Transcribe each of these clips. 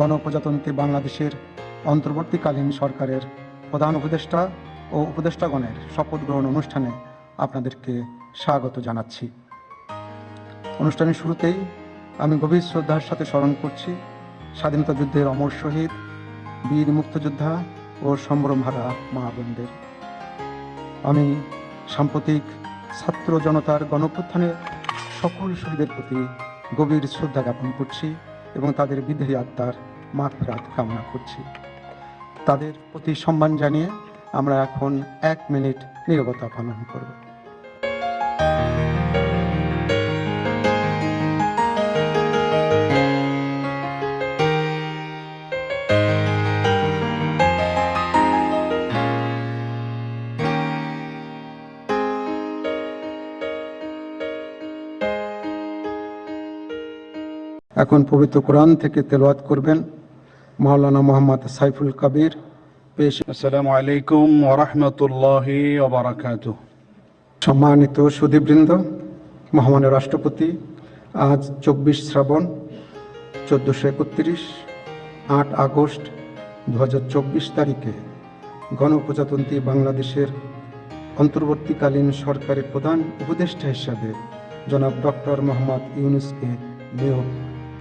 গণপ্রজাতন্ত্রী বাংলাদেশের অন্তর্বর্তীকালীন সরকারের প্রধান উপদেষ্টা ও উপদেষ্টাগণের শপথ গ্রহণ অনুষ্ঠানে আপনাদেরকে স্বাগত জানাচ্ছি। অনুষ্ঠানের শুরুতেই আমি গভীর শ্রদ্ধার সাথে স্মরণ করছি স্বাধীনতা যুদ্ধের অমর শহীদ, বীর মুক্তযোদ্ধা ও সম্ভ্রমহারা মা বোনদের। আমি সাম্প্রতিক ছাত্র জনতার গণপ্রত্থানের সকল শহীদের প্রতি গভীর শ্রদ্ধা জ্ঞাপন করছি। এবং তাদের বিদেহী আত্মার মাফরাত কামনা করছি। তাদের প্রতি সম্মান জানিয়ে আমরা এখন এক মিনিট নিরবতা পালন করব। এখন পবিত্র কোরআন থেকে তেলাওয়াত করবেন মাওলানা মোহাম্মদ সাইফুল কবির। পেশ আসসালামু আলাইকুম ওয়া সম্মানিত সুধীবৃন্দ মহামান্য রাষ্ট্রপতি আজ চব্বিশ শ্রাবণ চোদ্দোশো একত্রিশ আট আগস্ট দু হাজার চব্বিশ তারিখে গণপ্রজাতন্ত্রী বাংলাদেশের অন্তর্বর্তীকালীন সরকারের প্রধান উপদেষ্টা হিসাবে জনাব ডক্টর মোহাম্মদ ইউনুসকে নিয়োগ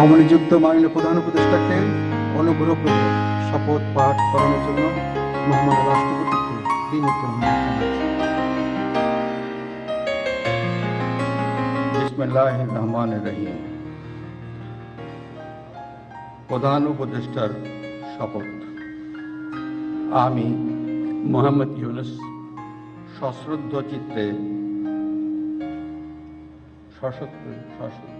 নবনিযুক্ত মাননীয় প্রধান উপদেষ্টাকে অনুগ্রহপূর্বক শপথ পাঠ করানোর জন্য মহামান্য রাষ্ট্রপতিকে বিনীত রহমান রহিম। প্রধান উপদেষ্টার শপথ। আমি মোহাম্মদ ইউনুস সশ্রদ্ধ চিত্রে সশস্ত্র সশস্ত্র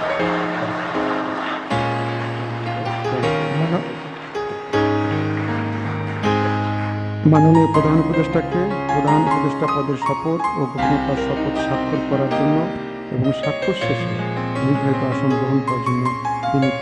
মাননীয় প্রধান উপদেষ্টাকে, প্রধান উপদেষ্টা পদের শপথ ও গোপনীয়তার শপথ স্বাক্ষর করার জন্য এবং স্বাক্ষর শেষে নির্ধারিত আসন গ্রহণ করার জন্য বিনীত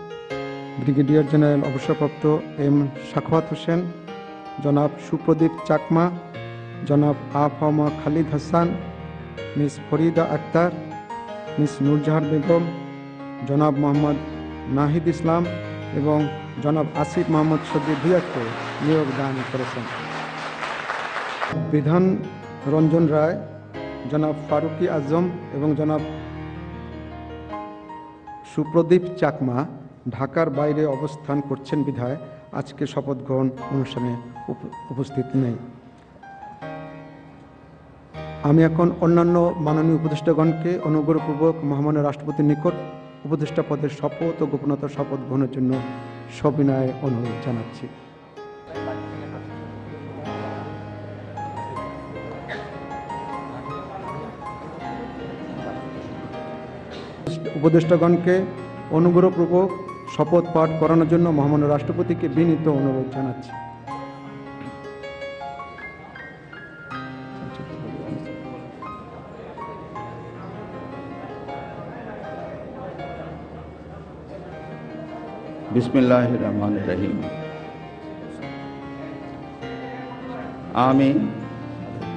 ব্রিগেডিয়ার জেনারেল অবসরপ্রাপ্ত এম সাখাওয়াত হোসেন, জনাব সুপ্রদীপ চাকমা, জনাব আফামা খালিদ হাসান, মিস ফরিদা আক্তার, মিস নূরজাহান বেগম, জনাব মোহাম্মদ নাহিদ ইসলাম এবং জনাব আসিফ মোহাম্মদ ভুয়াকে নিয়োগ দান করেছেন। বিধান রঞ্জন রায়, জনাব ফারুকি আজম এবং জনাব সুপ্রদীপ চাকমা ঢাকার বাইরে অবস্থান করছেন বিধায় আজকে শপথ গ্রহণ অনুষ্ঠানে উপ- উপস্থিত নেই। আমি এখন অন্যান্য মাননীয় উপদেষ্টাগণকে অনুগ্রহপূর্বক মহামান্য রাষ্ট্রপতির নিকট উপদেষ্টা পদের শপথ ও গোপনতা শপথ গ্রহণের জন্য সবিনয়ে অনুরোধ জানাচ্ছি। উপদেষ্টাগণকে অনুগ্রহপূর্বক শপথ পাঠ করানোর জন্য মহামান্য রাষ্ট্রপতিকে বিনীত অনুরোধ জানাচ্ছি। বিসমিল্লাহ রহমান রহিম। আমি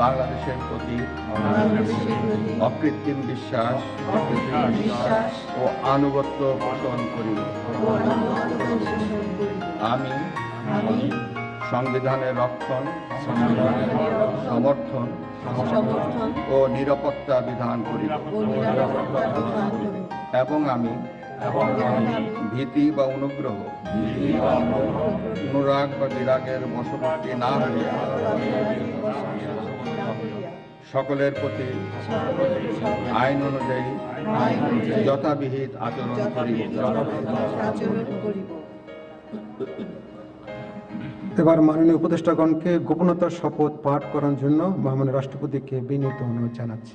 বাংলাদেশের প্রতি অকৃত্রিম বিশ্বাস বিশ্বাস ও আনুগত্য পোষণ করিব। আমি সংবিধানের রক্ষণ সমর্থন ও নিরাপত্তা বিধান আমি এবং আমি ভীতি বা অনুগ্রহ, অনুরাগ বা বিরাগের বশবর্তী না সকলের প্রতি আইন অনুযায়ী যথাবিহিত আচরণ করিব। এবার মাননীয় উপদেষ্টাগণকে গোপনতার শপথ পাঠ করার জন্য মহামান্য রাষ্ট্রপতিকে বিনীত অনুরোধ জানাচ্ছি।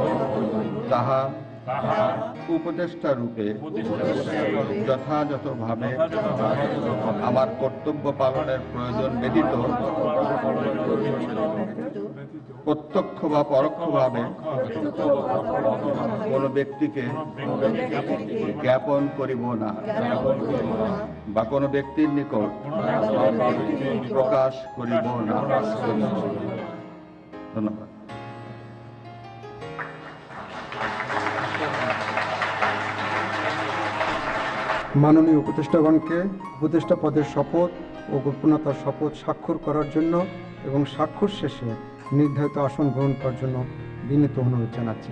তাহা উপদেষ্টা রূপে যথাযথভাবে আমার কর্তব্য পালনের প্রয়োজন ব্যতীত প্রত্যক্ষ বা পরোক্ষভাবে কোনো ব্যক্তিকে জ্ঞাপন করিব না বা কোনো ব্যক্তির নিকট প্রকাশ করিব না। ধন্যবাদ। মাননীয় উপদেষ্টাগণকে উপদেষ্টা পদের শপথ ও গোপনতার শপথ স্বাক্ষর করার জন্য এবং স্বাক্ষর শেষে নির্ধারিত আসন গ্রহণ করার জন্য বিনীত অনুরোধ জানাচ্ছি।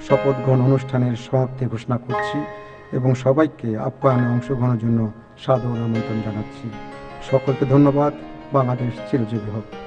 শপথ গ্রহণ অনুষ্ঠানের সমাপ্তি ঘোষণা করছি এবং সবাইকে আপ্যায়নে অংশগ্রহণের জন্য সাদর আমন্ত্রণ জানাচ্ছি। সকলকে ধন্যবাদ। বাংলাদেশ চিরজীবী হোক।